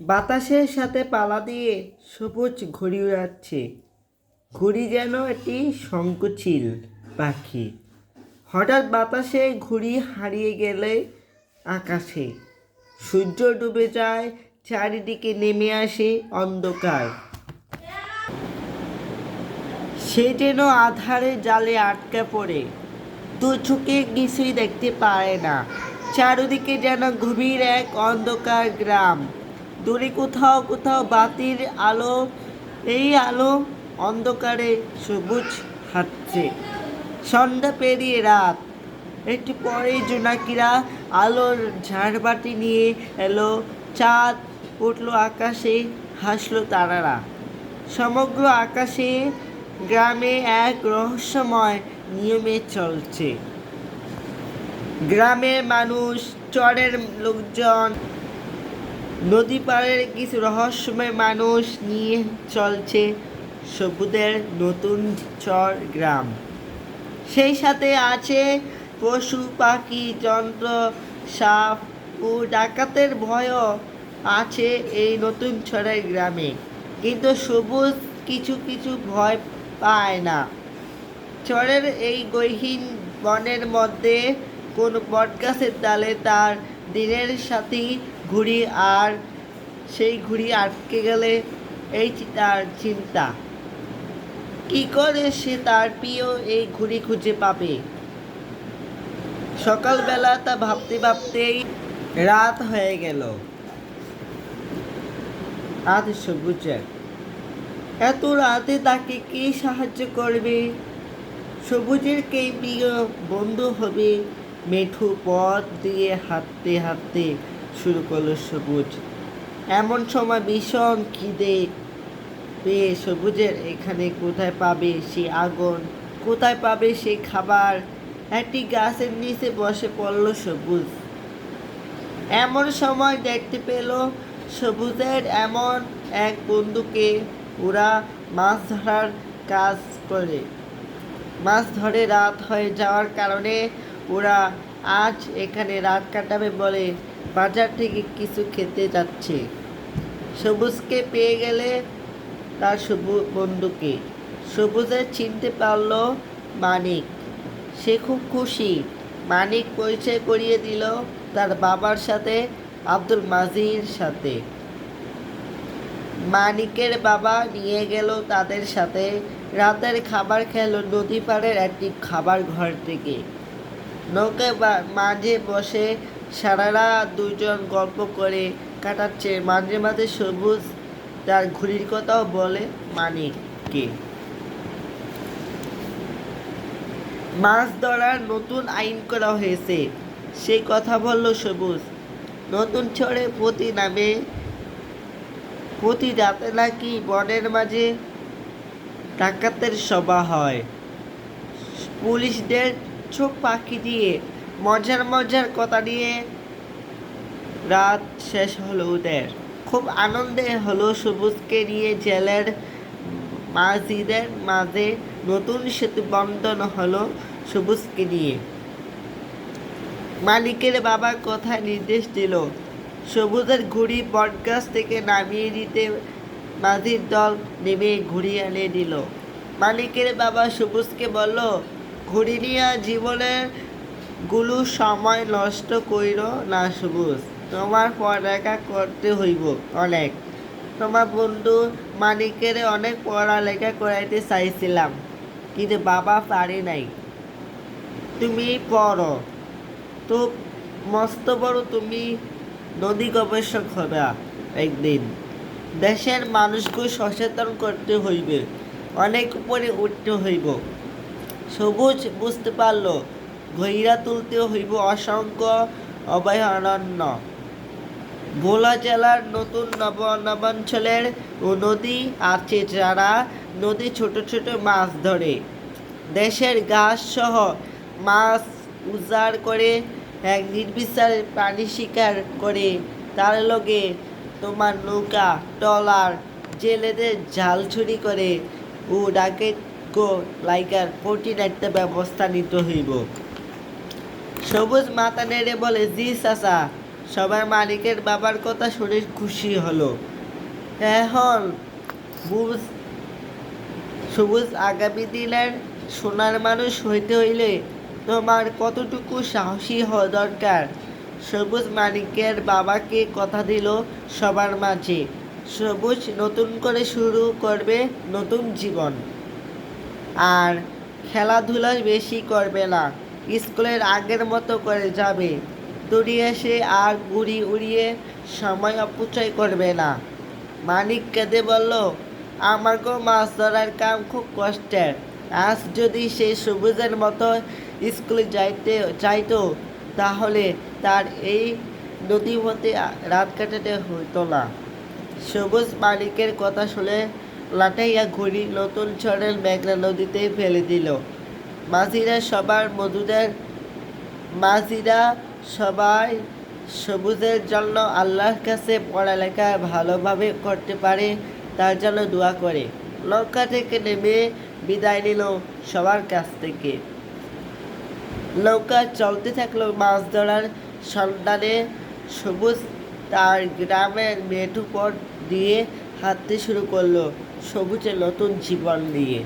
বাতাসের সাথে পালা দিয়ে সবুজ ঘুড়ি উড়াচ্ছে। ঘুড়ি যেন একটি শঙ্কুচিল পাখি। হঠাৎ বাতাসে ঘুড়ি হারিয়ে গেলে আকাশে। সূর্য ডুবে যায়, চারিদিকে নেমে আসে অন্ধকার। সে যেন আধারে জালে আটকা পড়ে। দু চোখে কিছুই দেখতে পারে না। চারিদিকে যেন গভীর এক অন্ধকার গ্রাম। দূরে কোথাও কোথাও বাতির আলো, এই আলো অন্ধকারে সবুজ হাঁটছে। সন্ধ্যা পেরিয়ে রাত। একটু পরে জোনাকিরা আলোর ঝাড়বাতি নিয়ে এলো। চাঁদ উঠল আকাশে, হাসলো তারারা। সমগ্র আকাশে গ্রামে এক রহস্যময় নিয়মে চলছে। গ্রামের মানুষ, চরের লোকজন নদী পাড়ের কিছু রহস্যময় মানুষ নিয়ে চলছে সবুজের নতুন চর গ্রাম। সেই সাথে আছে পশু, পাখি, যন্ত্র, সাপ ও ডাকাতের ভয়ও আছে এই নতুন ছড়ের গ্রামে। কিন্তু সবুজ কিছু কিছু ভয় পায় না। চরের এই গহীন বনের মধ্যে কোন বটগাছের ডালে তার দিনের সাথী ঘুড়ি আর সেই ঘুড়ি আটকে গেলে এই তার চিন্তা। কি করে সে তার প্রিয় এই ঘুড়ি খুঁজে পাবে? সকালবেলা তা ভাবতে ভাবতেই রাত হয়ে গেল। রাত সবুজের এত রাতে তাকে কে সাহায্য করবে? সবুজের কে প্রিয় বন্ধু হবে? মেঠু পথ দিয়ে হাঁটতে হাঁটতে শুরু করল সবুজ। এমন সময় ভীষণ খিদে পেয়ে সবুজের এখানে কোথায় পাবে সে আগুন? কোথায় পাবে সে খাবার? একটি গাছের নিচে বসে পড়ল সবুজ। এমন সময় দেখতে পেল সবুজের এমন এক বন্ধুকে ওরা মাছ ধরার কাজ করে। মাছ ধরে রাত হয়ে যাওয়ার কারণে ওরা আজ এখানে রাত কাটাবে বলে বাজার থেকে কিছু খেতে যাচ্ছে। সবুজকে পেয়ে গেলে তার সবুজ বন্ধুকে। সবুজের চিনতে পারল মানিক। সে খুব খুশি। মানিক পরিচয় করিয়ে দিল তার বাবার সাথে, আব্দুল মাজির সাথে। মানিকের বাবা নিয়ে গেল তাদের সাথে। রাতের খাবার খেলো নদী পাড়ের একটি খাবার ঘর থেকে। নৌকা মাঝে বসে সারা রাত দুজন গল্প করে কাটাচ্ছে। মাঝে মাঝে সবুজ তার ঘুড়ির কথাও বলে মানিককে মাছ ধরার নতুন আইন করা হয়েছে। সেই কথা বলল সবুজ। নতুন ছড়ে প্রতি নামে, প্রতি রাতে নাকি বনের মাঝে ডাকাতের সভা হয়। পুলিশদের চোখ পাখি দিয়ে মজার মজার কথা নিয়ে রাত শেষ হলো ওদের। খুব আনন্দে হলো সবুজকে নিয়ে জেলের মাঝিদের মাঝে নতুন সেতু বন্ধন হলো সবুজকে নিয়ে। মালিকের বাবা কথা নির্দেশ দিল। সবুজের ঘুড়ি বটগাছ থেকে নামিয়ে দিতে মাঝির দল নেমে ঘুড়ি এনে দিল। মালিকের বাবা সবুজকে বলল, ঘুড়ি নিয়ে জীবনের গুলো সময় নষ্ট কইর না সবুজ। তোমার পড়ালেখা করতে হইব অনেক। তোমার বন্ধু মানিকের অনেক পড়ালেখা করাইতে চাইছিলাম, কিন্তু বাবা পারে নাই। তুমি পড়ো। তো মস্ত বড় তুমি নদী গবেষক হবে একদিন। দেশের মানুষকে সচেতন করতে হইবে, অনেক উপরে উঠতে হইব। সবুজ বুঝতে পারল ঘইরা তুলতে হইব অসংখ্য অভয়ারণ্য। ভোলা জেলার নতুন নব নবাঞ্চলের নদী আছে যারা নদী ছোট ছোট মাছ ধরে। দেশের গাছ সহ মাছ উজাড় করে এক নির্বিচার প্রাণী শিকার করে। তার লগে তোমার নৌকা টলার জেলেদের জাল চুরি করে ও ডাকে গো লাইকার কঠিন একটা ব্যবস্থা নিতে হইব। সবুজ মাথা নেড়ে বলে, জি চাচা। সবার মালিকের বাবার কথা শুনে খুশি হলো। এখন বুঝ, সবুজ আগামী দিনের সোনার মানুষ হইতে হইলে তোমার কতটুকু সাহসী হওয়া দরকার? সবুজ মানিকের বাবাকে কথা দিল সবার মাঝে। সবুজ নতুন করে শুরু করবে নতুন জীবন। আর খেলাধুলা বেশি করবে না। স্কুলের আগের মতো করে যাবে। দড়ি এসে আর গুড়ি উড়িয়ে সময় অপচয় করবে না। মানিক কেঁদে বলল, আমার আমাকেও মাছ ধরার কাম খুব কষ্টের। আজ যদি সে সবুজের মতো স্কুলে যাইতে চাইতো তাহলে তার এই নদী পথে রাত কাটাতে হতো না। সবুজ মালিকের কথা শুনে লাটাইয়া ঘুড়ি নতুন ঝড়ের মেঘনা নদীতে ফেলে দিল। মাঝিরা সবার মধুদের, মাঝিরা সবাই সবুজের জন্য আল্লাহর কাছে পড়ালেখা ভালোভাবে করতে পারে, তার জন্য দোয়া করে। নৌকা থেকে নেমে বিদায় নিল সবার কাছ থেকে। নৌকা চলতে থাকল মাছ ধরার সন্ধানে। সবুজ তার গ্রামের মেঠু দিয়ে হাঁটতে শুরু করল সবুজের নতুন জীবন নিয়ে।